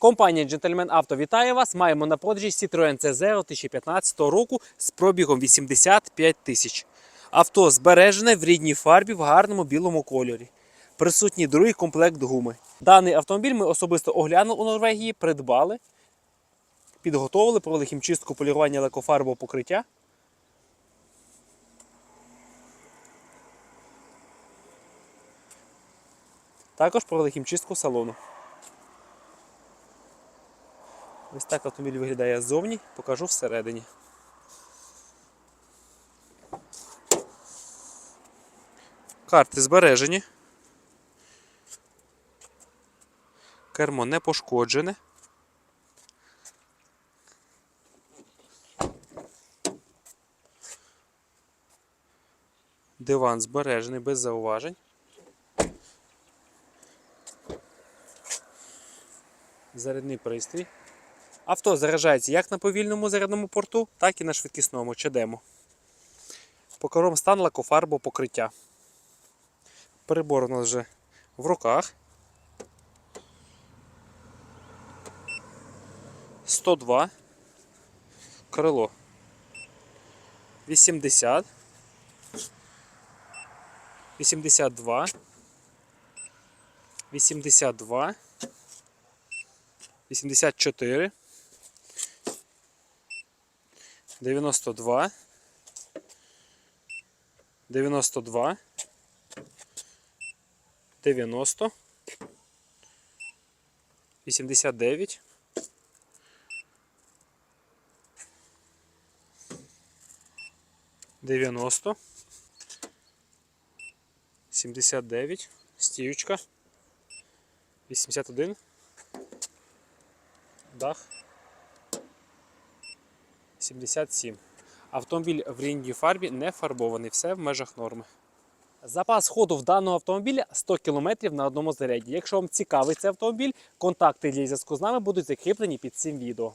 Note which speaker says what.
Speaker 1: Компанія Gentleman Auto вітає вас. Маємо на продажі Citroen C0 2015 року з пробігом 85 тисяч. Авто збережене в рідній фарбі в гарному білому кольорі. Присутній другий комплект гуми. Даний автомобіль ми особисто оглянули у Норвегії, придбали, підготовили, провели хімчистку полірування лекофарбового покриття. Також провели хімчистку салону. Ось так автомобіль виглядає ззовні, покажу всередині. Карти збережені. Кермо не пошкоджене. Диван збережений без зауважень. Зарядний пристрій. Авто заряджається як на повільному зарядному порту, так і на швидкісному чадему. Покором стан лакофарбо покриття. Перебор у нас вже в руках. 102. Крило. 80. 82. 82. 84. 92. 92. 90. 89. 90. 79. Стіючка. 81. Дах. 77. Автомобіль в рідній фарбі не фарбований, все в межах норми. Запас ходу в даного автомобіля 100 км на одному заряді. Якщо вам цікавий цей автомобіль, контакти для зв'язку з нами будуть закріплені під цим відео.